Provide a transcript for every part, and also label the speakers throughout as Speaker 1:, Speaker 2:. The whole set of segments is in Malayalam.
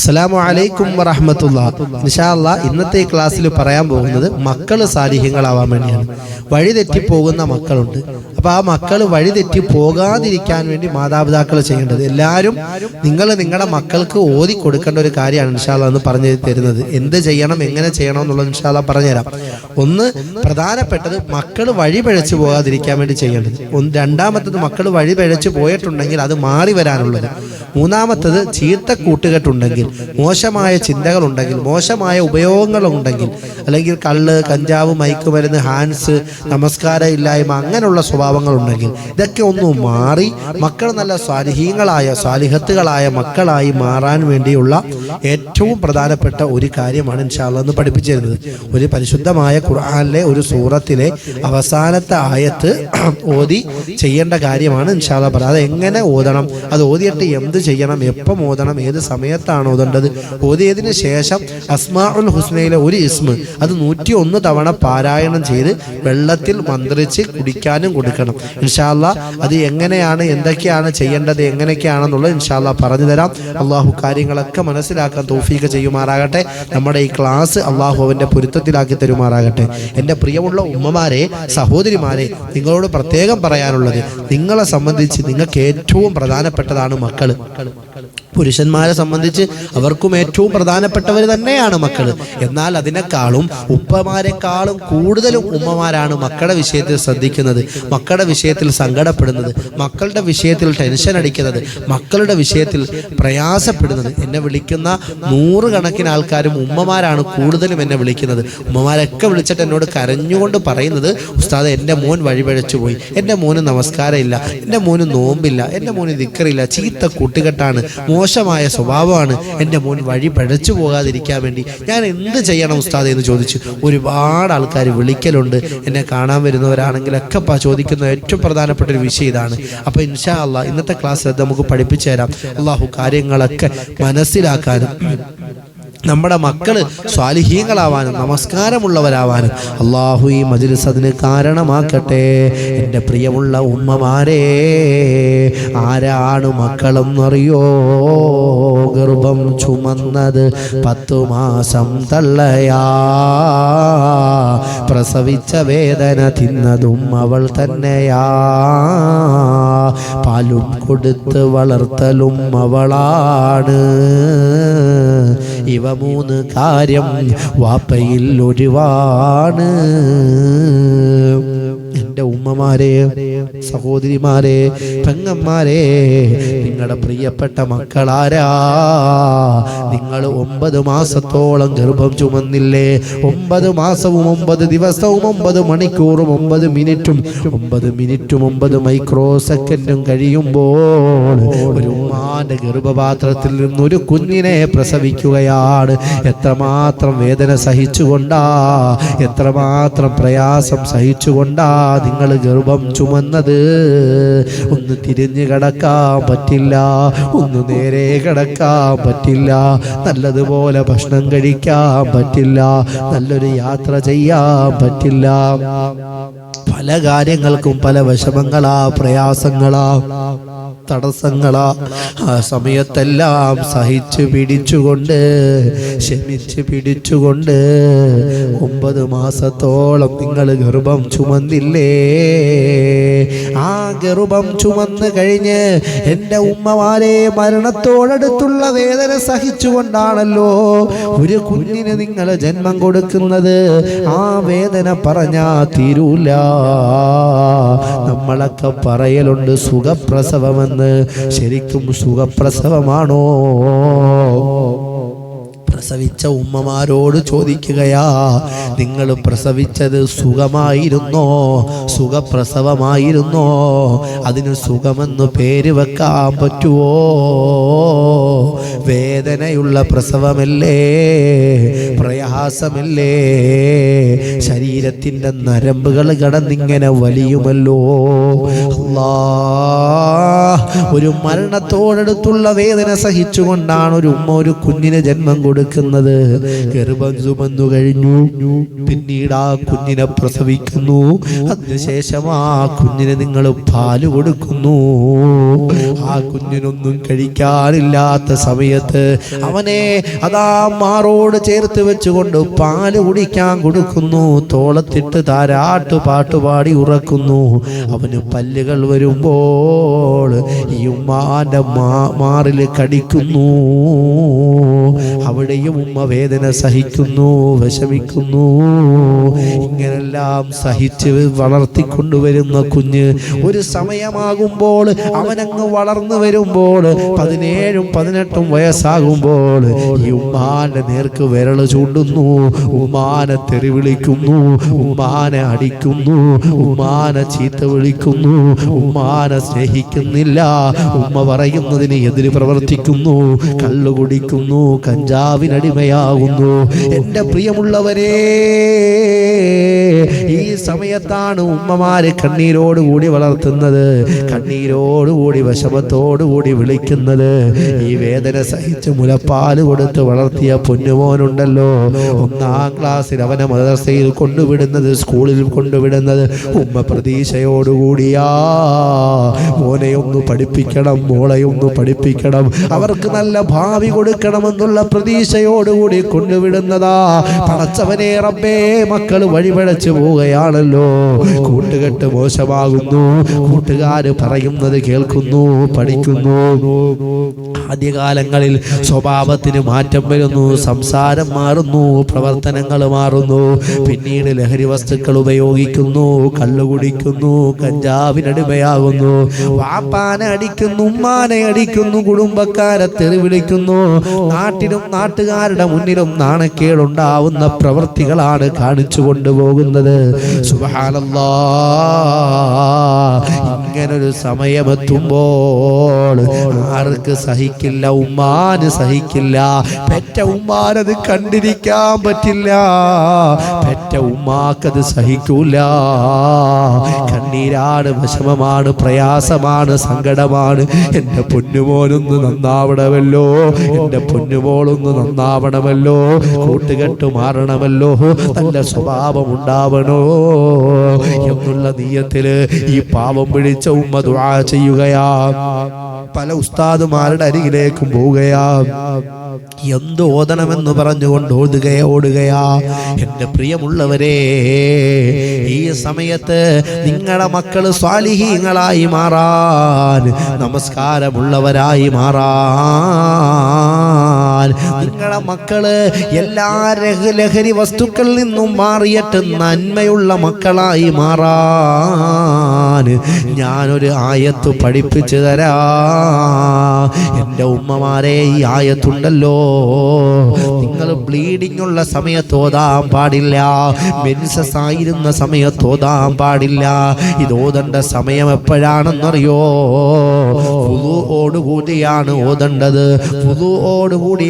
Speaker 1: അസ്സലാമു അലൈക്കും വറഹമത്തുള്ള. നിഷാല്ല ഇന്നത്തെ ക്ലാസ്സിൽ പറയാൻ പോകുന്നത് മക്കൾ സാലിഹ്യങ്ങളാവാൻ വേണ്ടിയാണ്. വഴി തെറ്റിപ്പോകുന്ന മക്കളുണ്ട്. അപ്പൊ ആ മക്കൾ വഴി തെറ്റി പോകാതിരിക്കാൻ വേണ്ടി മാതാപിതാക്കൾ ചെയ്യേണ്ടത് എല്ലാവരും നിങ്ങൾ നിങ്ങളുടെ മക്കൾക്ക് ഓതി കൊടുക്കേണ്ട ഒരു കാര്യമാണ് നിഷാല്ല എന്ന് പറഞ്ഞു തരുന്നത്. എന്ത് ചെയ്യണം എങ്ങനെ ചെയ്യണം എന്നുള്ളത് നിഷാല്ല പറഞ്ഞുതരാം. ഒന്ന് പ്രധാനപ്പെട്ടത് മക്കൾ വഴി പിഴച്ചു പോകാതിരിക്കാൻ വേണ്ടി ചെയ്യേണ്ടത്. രണ്ടാമത്തത് മക്കൾ വഴി പിഴച്ചു പോയിട്ടുണ്ടെങ്കിൽ അത് മാറി വരാനുള്ളത്. മൂന്നാമത്തത് ചീത്ത കൂട്ടുകെട്ടുണ്ടെങ്കിൽ മോശമായ ചിന്തകൾ ഉണ്ടെങ്കിൽ മോശമായ ഉപയോഗങ്ങൾ ഉണ്ടെങ്കിൽ അല്ലെങ്കിൽ കള്ള് കഞ്ചാവ് മയക്കുമരുന്ന് ഹാൻസ് നമസ്കാരം ഇല്ലായ്മ അങ്ങനെയുള്ള സ്വഭാവങ്ങൾ ഉണ്ടെങ്കിൽ ഇതൊക്കെ ഒന്ന് മാറി മക്കൾ നല്ല സ്വാലിഹീങ്ങളായ സ്വാലിഹത്തുകളായ മക്കളായി മാറാൻ വേണ്ടിയുള്ള ഏറ്റവും പ്രധാനപ്പെട്ട ഒരു കാര്യമാണ് ഇൻഷാല്ലെന്ന് പഠിപ്പിച്ചരുന്നത്. ഒരു പരിശുദ്ധമായ ഖുർആാനിലെ ഒരു സൂറത്തിലെ അവസാനത്തെ ആയത്ത് ഓതി ചെയ്യേണ്ട കാര്യമാണ് ഇൻഷാല്ല പറ അത് എങ്ങനെ ഓതണം? അത് ഓതിയിട്ട് എന്ത് ചെയ്യണം എപ്പം ഓതണം ഏത് സമയത്താണ് ഓതേണ്ടത്? ഓതിയതിന് ശേഷം അസ്മാ ഉൽ ഹുസ്നയിലെ ഒരു ഇസ്മ അത് നൂറ്റി ഒന്ന് തവണ പാരായണം ചെയ്ത് വെള്ളത്തിൽ മന്ത്രിച്ച് കുടിക്കാനും കൊടുക്കണം. ഇൻഷാല്ല അത് എങ്ങനെയാണ് എന്തൊക്കെയാണ് ചെയ്യേണ്ടത് എങ്ങനെയൊക്കെയാണെന്നുള്ളത് ഇൻഷാല്ല പറഞ്ഞു തരാം. അള്ളാഹു കാര്യങ്ങളൊക്കെ മനസ്സിലാക്കാൻ തോഫീക്ക് ചെയ്യുമാറാകട്ടെ. നമ്മുടെ ഈ ക്ലാസ് അള്ളാഹു അവന്റെ പൊരുത്തത്തിലാക്കി തരുമാറാകട്ടെ. എന്റെ പ്രിയമുള്ള ഉമ്മമാരെ സഹോദരിമാരെ നിങ്ങളോട് പ്രത്യേകം പറയാനുള്ളത് നിങ്ങളെ സംബന്ധിച്ച് നിങ്ങൾക്ക് ഏറ്റവും പ്രധാനപ്പെട്ടതാണ് മക്കൾ പുരുഷന്മാരെ സംബന്ധിച്ച് അവർക്കും ഏറ്റവും പ്രധാനപ്പെട്ടവർ തന്നെയാണ് മക്കൾ എന്നാൽ അതിനേക്കാളും ഉപ്പമാരെക്കാളും കൂടുതലും ഉമ്മമാരാണ് മക്കളുടെ വിഷയത്തിൽ ശ്രദ്ധിക്കുന്നത് മക്കളുടെ വിഷയത്തിൽ സങ്കടപ്പെടുന്നത് മക്കളുടെ വിഷയത്തിൽ ടെൻഷൻ അടിക്കുന്നത് മക്കളുടെ വിഷയത്തിൽ പ്രയാസപ്പെടുന്നത്. എന്നെ വിളിക്കുന്ന നൂറുകണക്കിന് ആൾക്കാരും ഉമ്മമാരാണ് കൂടുതലും എന്നെ വിളിക്കുന്നത്. ഉമ്മമാരൊക്കെ വിളിച്ചിട്ട് എന്നോട് കരഞ്ഞുകൊണ്ട് പറയുന്നത് ഉസ്താദ് എന്റെ മോൻ വഴിപഴച്ചു പോയി. എന്റെ മോന് നമസ്കാരമില്ല. എന്റെ മോന് നോമ്പില്ല. എന്റെ മോന് ദിക്കറില്ല. ചീത്ത കൂട്ടുകെട്ടാണ്. മോശമായ സ്വഭാവമാണ്. എന്റെ മോൻ വഴി പഴച്ചു പോകാതിരിക്കാൻ വേണ്ടി ഞാൻ എന്ത് ചെയ്യണം ഉസ്താദ് എന്ന് ചോദിച്ചു ഒരുപാട് ആൾക്കാർ വിളിക്കലുണ്ട്. എന്നെ കാണാൻ വരുന്നവരാണെങ്കിലൊക്കെ ചോദിക്കുന്ന ഏറ്റവും പ്രധാനപ്പെട്ട ഒരു വിഷയം ഇതാണ്. അപ്പോൾ ഇൻഷാ അള്ളാഹ് ഇന്നത്തെ ക്ലാസ്സിൽ നമുക്ക് പഠിപ്പിച്ചു തരാം. അള്ളാഹു കാര്യങ്ങളൊക്കെ മനസ്സിലാക്കാനും നമ്മുടെ മക്കൾ സ്വാലിഹീങ്ങളാവാനും നമസ്കാരമുള്ളവരാവാനും അള്ളാഹു ഈ മജ്ലിസ് അതിന് കാരണമാക്കട്ടെ. എന്റെ പ്രിയമുള്ള ഉമ്മമാരെ ആരാണ് മക്കളെന്നറിയോ? ഗർഭം ചുമന്നത് പത്തു മാസം തള്ളയാ. പ്രസവിച്ച വേദന തിന്നതും അവൾ തന്നെയാ. പാലും കൊടുത്ത് വളർത്തലും അവളാണ്. ഇവ മൂന്ന് കാര്യം വാപ്പയിൽ ഒഴിവാണ്. ഉമ്മമാരെ സഹോദരിമാരെ പെങ്ങന്മാരെ നിങ്ങളുടെ പ്രിയപ്പെട്ട മക്കളാരാ. നിങ്ങൾ ഒമ്പത് മാസത്തോളം ഗർഭം ചുമന്നില്ലേ? ഒമ്പത് മാസവും ഒമ്പത് ദിവസവും ഒമ്പത് മണിക്കൂറും ഒമ്പത് മിനിറ്റും ഒമ്പത് മിനിറ്റും ഒമ്പത് മൈക്രോ സെക്കൻഡും കഴിയുമ്പോൾ ഒരു ഉമ്മാന്റെ ഗർഭപാത്രത്തിൽ നിന്നൊരു കുഞ്ഞിനെ പ്രസവിക്കുകയാണ്. എത്രമാത്രം വേദന സഹിച്ചുകൊണ്ടാ എത്രമാത്രം പ്രയാസം സഹിച്ചുകൊണ്ടാ നിങ്ങൾ ഗർഭം ചുമന്നത്. ഒന്ന് തിരിഞ്ഞു കിടക്കാൻ പറ്റില്ല. ഒന്ന് നേരെ കിടക്കാൻ പറ്റില്ല. നല്ലതുപോലെ ഭക്ഷണം കഴിക്കാൻ പറ്റില്ല. നല്ലൊരു യാത്ര ചെയ്യാൻ പറ്റില്ല. പല കാര്യങ്ങൾക്കും പല വിഷമങ്ങളാ പ്രയാസങ്ങളാ. തടസ്സങ്ങളാ. ആ സമയത്തെല്ലാം സഹിച്ചു പിടിച്ചുകൊണ്ട് ക്ഷമിച്ച് പിടിച്ചുകൊണ്ട് ഒമ്പത് മാസത്തോളം നിങ്ങൾ ഗർഭം ചുമന്നില്ലേ? ആ ഗർഭം ചുമന്ന് കഴിഞ്ഞ് എന്റെ ഉമ്മമാരെ മരണത്തോടടുത്തുള്ള വേദന സഹിച്ചുകൊണ്ടാണല്ലോ ഒരു കുഞ്ഞിന് നിങ്ങൾ ജന്മം കൊടുക്കുന്നത്. ആ വേദന പറഞ്ഞാ തീരൂല. നമ്മളൊക്കെ പറയലുണ്ട് സുഖപ്രസവമെന്ന് ശരിക്കും സുഖപ്രസവമാണോ? പ്രസവിച്ച ഉമ്മമാരോട് ചോദിക്കുകയാ നിങ്ങൾ പ്രസവിച്ചത് സുഖമായിരുന്നോ? സുഖപ്രസവമായിരുന്നോ? അതിന് സുഖമെന്ന് പേര് വെക്കാൻ പറ്റുവോ? വേദനയുള്ള പ്രസവമല്ലേ? പ്രയാസമല്ലേ? ശരീരത്തിന്റെ നരമ്പുകൾ കടന്നിങ്ങനെ വലിയുമല്ലോ? ഒരു മരണത്തോടടുത്തുള്ള വേദന സഹിച്ചുകൊണ്ടാണ് ഒരു ഉമ്മ ഒരു കുഞ്ഞിന് ജന്മം കൊടുക്കുന്നത്. കൊടുക്കുന്നത് ഗർഭം ചുമന്നു കഴിഞ്ഞു. പിന്നീട് ആ കുഞ്ഞിനെ പ്രസവിക്കുന്നു. അതിനുശേഷം ആ കുഞ്ഞിന് നിങ്ങൾ പാൽ കൊടുക്കുന്നു. ആ കുഞ്ഞിനൊന്നും കഴിക്കാനില്ലാത്ത സമയത്ത് അവനെ അതാ മാറോട് ചേർത്ത് വെച്ചുകൊണ്ട് പാൽ കുടിക്കാൻ കൊടുക്കുന്നു. തോളത്തിട്ട് താരാട്ട് പാട്ടുപാടി ഉറക്കുന്നു. അവന് പല്ലുകൾ വരുമ്പോൾ ഈ ഉമ്മാന്റെ മാറിൽ കടിക്കുന്നു. അവിടെയും ഉമ്മ വേദന സഹിക്കുന്നു വിഷമിക്കുന്നു. ഇങ്ങനെല്ലാം സഹിച്ച് വളർത്തിക്കൊണ്ടുവരുന്ന കുഞ്ഞ് ഒരു സമയമാകുമ്പോൾ അവനങ്ങ് വളർന്നു വരുമ്പോൾ പതിനേഴും പതിനെട്ടും വയസ്സാകുമ്പോൾ ഈ ഉമ്മാന്റെ നേർക്ക് വിരൽ ചൂണ്ടുന്നു ഉമ്മാനെ തെറി വിളിക്കുന്നു ഉമ്മാനെ അടിക്കുന്നു ഉമ്മാനെ ചീത്ത വിളിക്കുന്നു ഉമ്മാനെ സ്നേഹിക്കുന്നില്ല. ഉമ്മ പറയുന്നതിന് എതിര് പ്രവർത്തിക്കുന്നു കള്ളു കുടിക്കുന്നു കഞ്ചാവിനടിമയാകുന്നു എന്റെ പ്രിയമുള്ളവരെ ഈ സമയത്താണ് ഉമ്മമാര് കണ്ണീരോടുകൂടി വളർത്തുന്നത്. കണ്ണീരോടുകൂടി വിഷമത്തോടുകൂടി വിളിക്കുന്നത്. ഈ വേദന സഹിച്ച് മുലപ്പാൽ കൊടുത്ത് വളർത്തിയ പൊന്നുമോനുണ്ടല്ലോ. ഒന്നാം ക്ലാസ്സിൽ അവനെ മദ്രസയിൽ കൊണ്ടുവിടുന്നത് സ്കൂളിൽ കൊണ്ടുവിടുന്നത്. ഉമ്മ പ്രതീക്ഷയോടുകൂടിയാ മോനെ ഒന്ന് പഠിപ്പിക്കണം മോളെ ഒന്ന് പഠിപ്പിക്കണം. അവർക്ക് നല്ല ഭാവി കൊടുക്കണമെന്നുള്ള പ്രതീക്ഷയോടുകൂടി കൊണ്ടുവിടുന്നതാ. പടച്ചവനെ റബ്ബേ മക്കൾ വഴിപഴച്ചു പോവുകയാണല്ലോ. കൂട്ടുകെട്ട് മോശമാകുന്നു. കൂട്ടുകാര് പറയുന്നത് കേൾക്കുന്നു പഠിക്കുന്നു. ആദ്യകാലങ്ങളിൽ സ്വഭാവത്തിന് മാറ്റം വരുന്നു സംസാരം മാറുന്നു പ്രവർത്തനങ്ങൾ മാറുന്നു. പിന്നീട് ലഹരി വസ്തുക്കൾ ഉപയോഗിക്കുന്നു കള്ളു കുടിക്കുന്നു കഞ്ചാവിനടിമയാകുന്നു. വാപ്പാനെ അടിക്കുന്നു ഉമ്മാനെ അടിക്കുന്നു കുടുംബക്കാരെ തെറി വിളിക്കുന്നു നാട്ടിലും നാട്ടുകാരുടെ മുന്നിലും നാണക്കേടുണ്ടാവുന്ന പ്രവൃത്തികളാണ് കാണിച്ചു കൊണ്ടുപോകുന്നത് ഇങ്ങനൊരു സമയമെത്തുമ്പോൾ ആർക്ക് സഹിക്കില്ല ഉമ്മാന് സഹിക്കില്ല. പെറ്റ ഉമ്മാനത് കണ്ടിരിക്കാൻ പറ്റില്ല. പെറ്റ ഉമ്മാക്കത് സഹിക്കൂല. കണ്ണീരാണ് വിഷമമാണ് പ്രയാസമാണ് സങ്കടമാണ്. എന്റെ പൊന്നുമോനൊന്ന് നന്നാവണമല്ലോ. എന്റെ പൊന്നുമോളൊന്ന് നന്നാവണമല്ലോ. കൂട്ടുകെട്ട് മാറണമല്ലോ. നല്ല സ്വഭാവം ഉണ്ടാവണോ? എന്നുള്ള നീയത്തിൽ ഈ പാവം പിടിച്ച ഉമ്മ ദുആ ചെയ്യുകയാ. പല ഉസ്താദുമാരുടെ അരികിലേക്കും പോവുകയാ. എന്ത് ഓതണമെന്ന് പറഞ്ഞുകൊണ്ട് ഓടുകയാ ഓടുകയാ. എന്റെ പ്രിയമുള്ളവരെ ഈ സമയത്ത് നിങ്ങളുടെ മക്കൾ സ്വാലിഹീങ്ങളായി മാറാൻ നമസ്കാരമുള്ളവരായി മാറാൻ. നിങ്ങളുടെ മക്കൾ എല്ലാ ലഹരി വസ്തുക്കളിൽ നിന്നും മാറിയിട്ട് നന്മയുള്ള മക്കളായി മാറാൻ ഞാനൊരു ആയത്ത് പഠിപ്പിച്ചു തരാ. എന്റെ ഉമ്മമാരെ ഈ ആയത്തുണ്ടല്ലോ. നിങ്ങൾ ബ്ലീഡിംഗ് ഉള്ള സമയത്ത് ഓതാൻ പാടില്ല. മെൻസസ് ആയിരുന്ന സമയത്ത് ഓതാൻ പാടില്ല. ഇത് ഓതേണ്ട സമയം എപ്പോഴാണെന്നറിയോ? കൂടിയാണ് ഓതേണ്ടത്.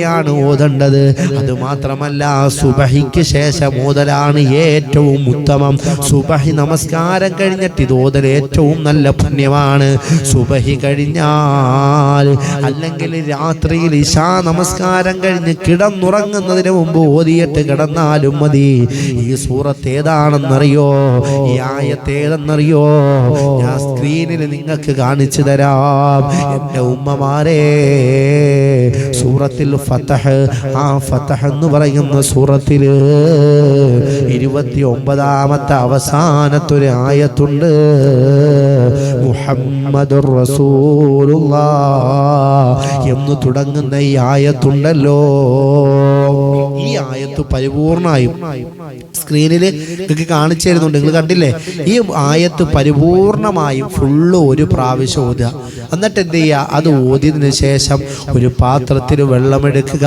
Speaker 1: കൂടിയാണ് ഓതേണ്ടത്. അത് മാത്രമല്ല സുബഹിക്ക് ശേഷം ഓതലാണ് ഏറ്റവും ഉത്തമം. സുബഹി നമസ്കാരം കഴിഞ്ഞിട്ട് ഇത് ഓതൽ ഏറ്റവും നല്ല പുണ്യമാണ്. സുബഹി കഴിഞ്ഞാൽ അല്ലെങ്കിൽ രാത്രിയിൽ ഇശാ നമസ്കാരം കഴിഞ്ഞ് കിടന്നുറങ്ങുന്നതിന് മുമ്പ് ഓതിയിട്ട് കിടന്നാലും മതി. ഈ സൂറത്ത് ഏതാണെന്നറിയോ? ഈ ആയത്ത് ഏതെന്നറിയോ? ഞാൻ സ്ക്രീനിൽ നിങ്ങൾക്ക് കാണിച്ചു തരാം. എന്റെ ഉമ്മമാരെ സൂറത്തിൽ ഫതഹ് ആ ഫതഹ് എന്ന് പറയുന്ന സൂറത്തിൽ ഇരുപത്തി ഒമ്പതാമത്തെ അവസാനത്തൊരു ആയത്തുണ്ട്. മുഹമ്മദ് എന്ന് തുടങ്ങുന്ന ഈ ആയത്തുണ്ടല്ലോ. ഈ ആയത്ത് പരിപൂർണമായും സ്ക്രീനിൽ നിങ്ങൾക്ക് കാണിച്ചു തരുന്നുണ്ട്. നിങ്ങൾ കണ്ടില്ലേ? ഈ ആയത്ത് പരിപൂർണമായും ഫുള്ള് ഒരു പ്രാവശ്യം ഓതുക. എന്നിട്ട് എന്ത് ചെയ്യുക അത് ഓതിയതിനു ശേഷം ഒരു പാത്രത്തിൽ വെള്ളമെടുക്കുക.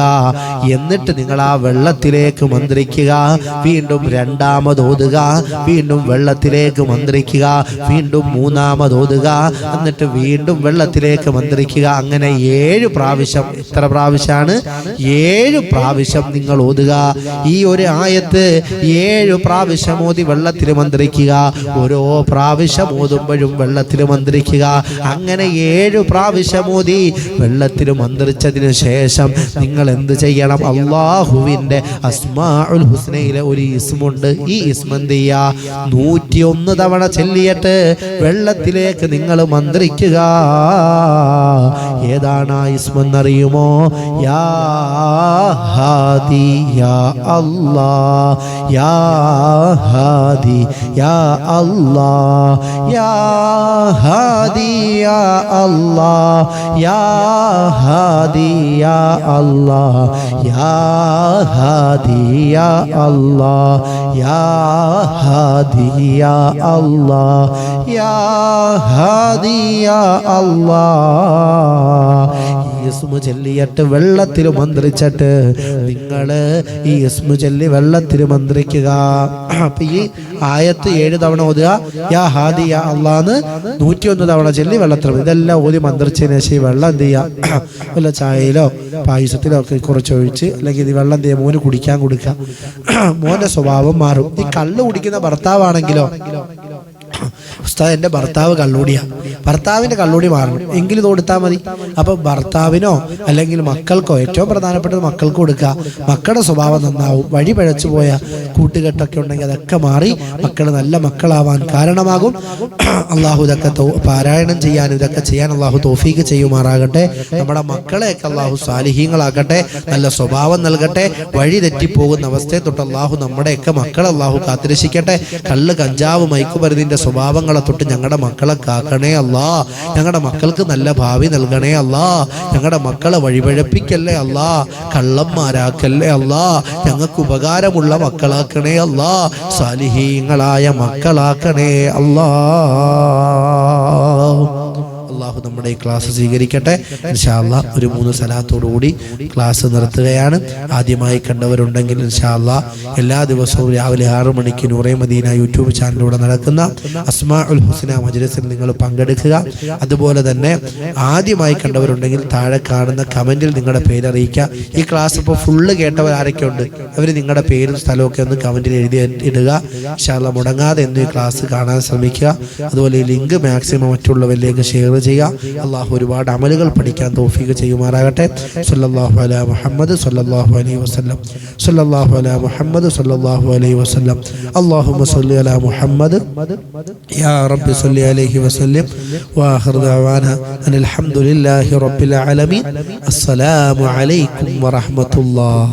Speaker 1: എന്നിട്ട് നിങ്ങൾ ആ വെള്ളത്തിലേക്ക് മന്ത്രിക്കുക. വീണ്ടും രണ്ടാമത് ഓതുക. വീണ്ടും വെള്ളത്തിലേക്ക് മന്ത്രിക്കുക. വീണ്ടും മൂന്നാമത് ഓതുക. എന്നിട്ട് വീണ്ടും വെള്ളത്തിലേക്ക് മന്ത്രിക്കുക. അങ്ങനെ ഏഴ് പ്രാവശ്യം. എത്ര പ്രാവശ്യമാണ് ഏഴ് പ്രാവശ്യം നിങ്ങൾ ഓതുക. ഈ ഒരു ആയത്ത് ഏഴ് പ്രാവശ്യം ഓതി വെള്ളത്തിൽ മന്ത്രിക്കുക. ഓരോ പ്രാവശ്യം ഓതുമ്പോഴും വെള്ളം വെള്ളത്തിൽ മന്ത്രിക്കുക. അങ്ങനെ ഏഴു പ്രാവശ്യം മോദി വെള്ളത്തിൽ മന്ത്രിച്ചതിന് ശേഷം നിങ്ങൾ എന്ത് ചെയ്യണം? അള്ളാഹുവിന്റെ അസ്മാഉൽ ഹുസ്നയിലെ ഒരു ഇസ്മുണ്ട്. ഈ ഇസ്മന്ത് ചെയ്യുക നൂറ്റിയൊന്ന് തവണ ചെല്ലിയിട്ട് വെള്ളത്തിലേക്ക് നിങ്ങൾ മന്ത്രിക്കുക. ഏതാണ് ആ ഇസ്മെന്നറിയുമോ? യാ ഹാദി യാ യാ ഹാദി യാ അല്ലാ യാ ഹാദി യാ അല്ലാ യാ ഹാദി യാ അല്ലാ യാ ഹാദി യാ അല്ലാ യാ ഹാദി യാ അല്ലാ യാ ഹാദി യാ അല്ലാ ഈ ഇസ്മു ചൊല്ലിയിട്ട് വെള്ളത്തിൽ മന്ത്രിച്ചിട്ട് നിങ്ങൾ ഈ ഇസ്മു ചൊല്ലി വെള്ളത്തിൽ മന്ത്രിക്കുക. അപ്പൊ ഈ ആയത്ത് ഏഴ് തവണ ഓതുക. യാ ഹാദി യാ അള്ളാന്ന് നൂറ്റിയൊന്ന് തവണ ചൊല്ലി വെള്ളത്തിൽ ഇതെല്ലാം ഓതി മന്ത്രിച്ചതിന് ശേഷം വെള്ളം എന്ത് ചെയ്യുക വല്ല ചായയിലോ പായസത്തിലോ ഒക്കെ കുറച്ചൊഴിച്ച് അല്ലെങ്കിൽ ഈ വെള്ളം എന്ത് ചെയ്യുക മോന് കുടിക്കാൻ കൊടുക്കുക. മോന്റെ സ്വഭാവം മാറും. ഈ കള്ള് കുടിക്കുന്ന ഭർത്താവാണെങ്കിലോ ഉസ്താദ് എന്റെ ഭർത്താവ് കള്ളൂടിയാണ് ഭർത്താവിന്റെ കള്ളൂടി മാറണം. എങ്കിലും ഇത് കൊടുത്താൽ മതി. അപ്പോൾ ഭർത്താവിനോ അല്ലെങ്കിൽ മക്കൾക്കോ ഏറ്റവും പ്രധാനപ്പെട്ടത് മക്കൾക്ക് കൊടുക്കുക. മക്കളുടെ സ്വഭാവം നന്നാവും. വഴി പഴച്ചു പോയ കൂട്ടുകെട്ടൊക്കെ ഉണ്ടെങ്കിൽ അതൊക്കെ മാറി മക്കൾ നല്ല മക്കളാവാൻ കാരണമാകും. അള്ളാഹു ഇതൊക്കെ പാരായണം ചെയ്യാൻ ഇതൊക്കെ ചെയ്യാൻ അള്ളാഹു തോഫീക്ക് ചെയ്യുമാറാകട്ടെ. നമ്മുടെ മക്കളെയൊക്കെ അള്ളാഹു സാലിഹീങ്ങളാക്കട്ടെ. നല്ല സ്വഭാവം നൽകട്ടെ. വഴി തെറ്റിപ്പോകുന്ന അവസ്ഥയെ തൊട്ട് അള്ളാഹു നമ്മുടെയൊക്കെ മക്കളെ അള്ളാഹു കാത്തിരക്ഷിക്കട്ടെ. കള്ള് കഞ്ചാവ് മയക്കുമരുന്നിന്റെ സ്വഭാവങ്ങളെ തൊട്ട് ഞങ്ങളുടെ മക്കളെ കാക്കണേ അല്ലാ. ഞങ്ങളുടെ മക്കൾക്ക് നല്ല ഭാവി നൽകണേ അല്ലാ. ഞങ്ങളുടെ മക്കളെ വഴിപഴപ്പിക്കല്ലേ അല്ലാ. കള്ളന്മാരാക്കല്ലേ അല്ലാ. ഞങ്ങൾക്ക് ഉപകാരമുള്ള മക്കളാക്കണേ അല്ലാ. സാലിഹീങ്ങളായ മക്കളാക്കണേ അല്ലാ. അള്ളാഹു നമ്മുടെ ഈ ക്ലാസ് സ്വീകരിക്കട്ടെ. ഇൻഷാല്ല ഒരു മൂന്ന് സ്ഥലത്തോടുകൂടി ക്ലാസ് നിർത്തുകയാണ്. ആദ്യമായി കണ്ടവരുണ്ടെങ്കിൽ ഇൻഷാല്ല എല്ലാ ദിവസവും രാവിലെ ആറു മണിക്ക് നൂറേ മദീന യൂട്യൂബ് ചാനലിലൂടെ നടക്കുന്ന അസ്മാ ഉൽ ഹുസ്ന മജ്ലിസിൽ നിങ്ങൾ പങ്കെടുക്കുക. അതുപോലെ തന്നെ ആദ്യമായി കണ്ടവരുണ്ടെങ്കിൽ താഴെ കാണുന്ന കമന്റിൽ നിങ്ങളുടെ പേര് അറിയിക്കുക ഈ ക്ലാസ് ഇപ്പോൾ ഫുള്ള് കേട്ടവർ ആരൊക്കെ ഉണ്ട് അവർ നിങ്ങളുടെ പേരും സ്ഥലമൊക്കെ ഒന്ന് കമന്റിൽ എഴുതി ഇടുക. ഇൻഷാല്ല മുടങ്ങാതെ എന്ന് ഈ ക്ലാസ് കാണാൻ ശ്രമിക്കുക. അതുപോലെ ഈ ലിങ്ക് മാക്സിമം മറ്റുള്ളവരിലേക്ക് ഷെയർ ചെയ്യുക. അള്ളാഹു ഒരുപാട് അമലുകൾ പഠിക്കാൻ തോഫീക്ക് ചെയ്യുമാറാകട്ടെ. സല്ലാഹു അല മുഹമ്മദ് സല്ലാഹു അലൈഹി വസ്ലം സല്ലാഹു അല മുഹമ്മദ് സല്ലാഹു അലൈഹി വസ്ലം അള്ളാഹു സല്ലി അല മുഹമ്മദ്. അലൈഹി വസല്ലം. വാഖിർ ദഅവാന അനിൽ ഹംദുലില്ലാഹി റബ്ബിൽ ആലമീൻ. അസ്സലാമു അലൈക്കും വറഹ്മത്തുള്ളാഹി.